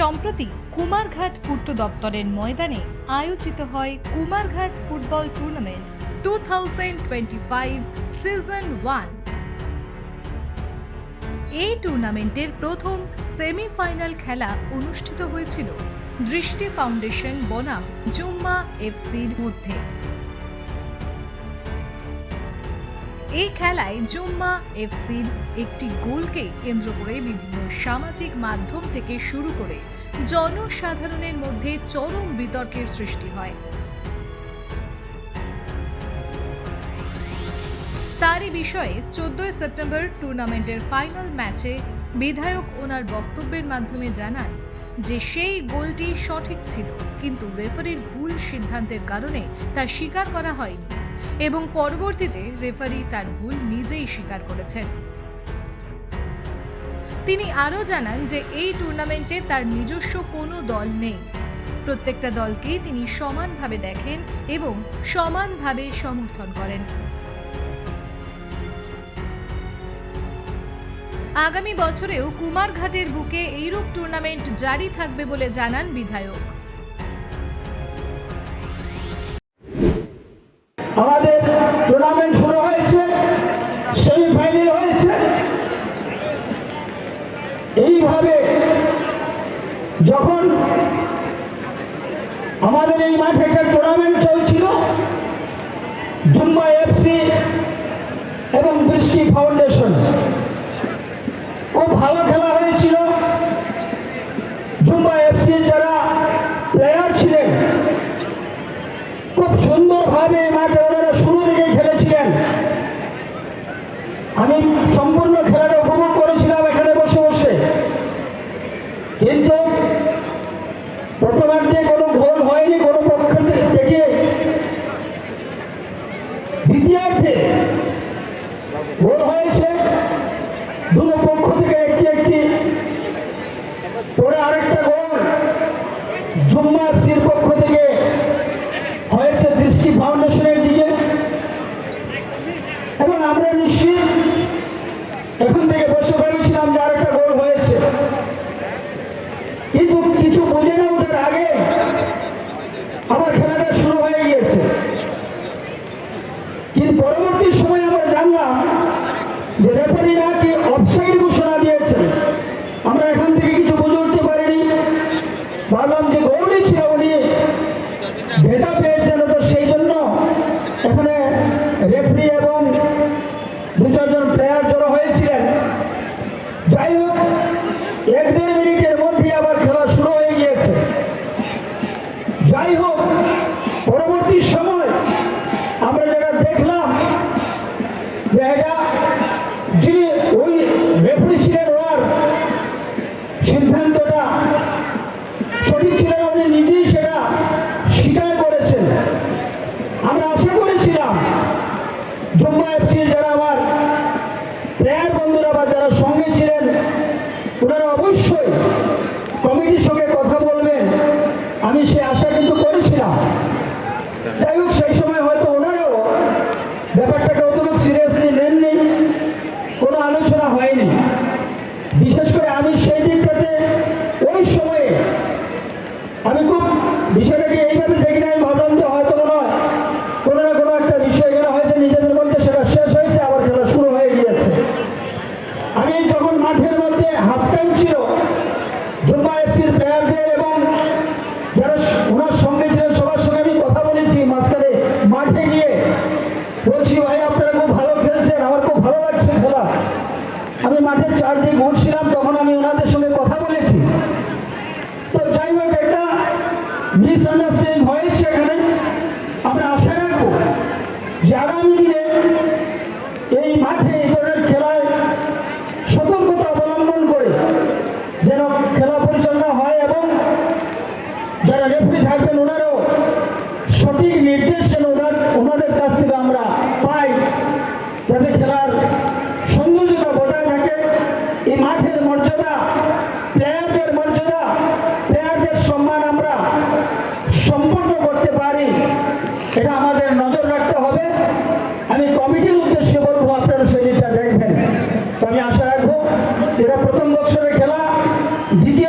সম্প্রতি কুমারঘাট পূর্ত দপ্তরের ময়দানে আয়োজিত হয় Kumarghat football tournament two thousand twenty five season one. এই টুর্নামেন্টের প্রথম সেমিফাইনাল খেলা অনুষ্ঠিত হয়েছিল দৃষ্টি ফাউন্ডেশন বনাম জুম্মা এফসির মধ্যে। এই খেলায় জুম্মা এফসির একটি গোলকে কেন্দ্র করে বিভিন্ন সামাজিক মাধ্যম থেকে শুরু করে জনসাধারণের মধ্যে চরম বিতর্কের সৃষ্টি হয়। তারই বিষয়ে চোদ্দই সেপ্টেম্বর টুর্নামেন্টের ফাইনাল ম্যাচে বিধায়ক ওনার বক্তব্যের মাধ্যমে জানান যে সেই গোলটি সঠিক ছিল, কিন্তু রেফারির ভুল সিদ্ধান্তের কারণে তা স্বীকার করা হয়নি। এবং পরবর্তীতে রেফারি তার ভুল নিজেই স্বীকার করেছেন। তিনি আরও জানান যে এই টুর্নামেন্টে তার নিজস্ব কোনো দল নেই। প্রত্যেকটা দলকেই তিনি সমানভাবে দেখেন এবং সমানভাবে সমর্থন করেন। আগামী বছরেও কুমারঘাটের বুকে এইরূপ টুর্নামেন্ট জারি থাকবে বলে জানান বিধায়ক। যখন আমাদের এই মাঠে একটা টুর্নামেন্ট চলছিল জুম্বা এফসি এবং দৃষ্টি ফাউন্ডেশন খুব ভালো খেলা হয়েছিল। জুম্বা এফসির যারা প্লেয়ার ছিলেন, খুব সুন্দরভাবে এই মাঠে ওনারা শুরু থেকে খেলেছিলেন। আমি সম্পূর্ণ খেলাটা উপভোগ করেছিলাম এখানে বসে বসে কিন্তু প্রথমার্ধে কোনো গোল হয়নি কোনো পক্ষ থেকে দ্বিতীয়ার্ধে গোল হয়েছে। দুটো পক্ষ থেকে একটি একটি। পরে আরেকটা গোল। জুম্মা এফসির পক্ষ থেকে হয়েছে দৃষ্টি ফাউন্ডেশনের দিকে। এবং আমরা নিশ্চিত এখন থেকে বসে ভেবেছিলাম যে আরেকটা গোল হয়েছে। কিন্তু কিছু বুঝে না ওঠার আগে আমার খেলাটা শুরু হয়ে গিয়েছে কিন্তু পরবর্তী সময় আমরা জানলাম যে রেফারি নাকি অফসাইড ঘোষণা দিয়েছে আমরা এখান থেকে কিছু বুঝে উঠতে পারিনি ভাবলাম যে গৌরী ছিল উনি ভেটা পেয়েছেন তো সেই জন্য এখানে রেফারি এবং দু চারজন প্লেয়ার জড়ো হয়েছিলেন যাই হোক এক দেড় মিনিটের মধ্যে আবার খেলা শুরু হয়ে গিয়েছে যাই হোক পরবর্তী সময় আমরা যেটা দেখলাম যে এটা যিনি ওই রেফারি ছিলেন ওনার সিদ্ধান্তটা সঠিক ছিল না, উনি নিজেই সেটা স্বীকার করেছেন আমরা আশা করেছিলাম জম্মু এফসির যারা আমার প্লেয়ার বন্ধুরা বা যারা সঙ্গে ছিলেন, ওনারা অবশ্যই কমিটির সঙ্গে কথা বলবেন। আমি সে আশা কিন্তু করেছিলাম। যাই হোক, সেই সময় হয়তো ওনারাও ব্যাপারটাকে অতটুকু সিরিয়াসলি নেননি, কোনো আলোচনা হয়নি। বিশেষ করে আমি সেই দিকটাতে ওই সময়ে আমি খুব বিষয়টাকে এইভাবে দেখি না আমি ভাবলাম যে হয়তো মনে হয় কোনো না কোনো একটা বিষয় এখানে হয়েছে নিজেদের মধ্যে সেটা শেষ হয়েছে আবার খেলা শুরু হয়ে গিয়েছে আমি যখন মাঠের মধ্যে হাফ টাইম ছিল জুম্মা এফসির এবং যারা ওনার সঙ্গে ছিলেন, সবার সঙ্গে আমি কথা বলেছি মাঝখানে। মাঠে গিয়ে বলছি, ভাই, আপনারা খুব ভালো খেলছেন, আমার খুব ভালো লাগছে খেলা। আমি মাঠের চারদিকে ঘুরছিলাম, তখন আমি ওনাদের সঙ্গে কথা বলেছি। তো যাই হোক, একটা মিসআন্ডারস্ট্যান্ডিং হয়েছে এখানে। আমরা আশা রাখব যে আগামী দিনে এই মাঠে এই ধরনের খেলায় খেলা পরিচালনা হয় এবং যারা রেফারি থাকবেন ওনারাও সঠিক নির্দেশ যেন ওনার ওনাদের কাছ থেকে আমরা পাই যাতে খেলার সৌন্দর্যতা বজায় থাকে। এই মাঠের মর্যাদা প্লেয়ারদের মর্যাদা প্লেয়ারদের সম্মান আমরা সম্পন্ন করতে পারি। এটা আমাদের নজর রাখতে হবে। আমি কমিটির উদ্দেশ্যে বলব, আপনারা সেই দিকটা দেখবেন। তো আমি আশা রাখব, এটা প্রথম বছরের খেলা। দ্বিতীয়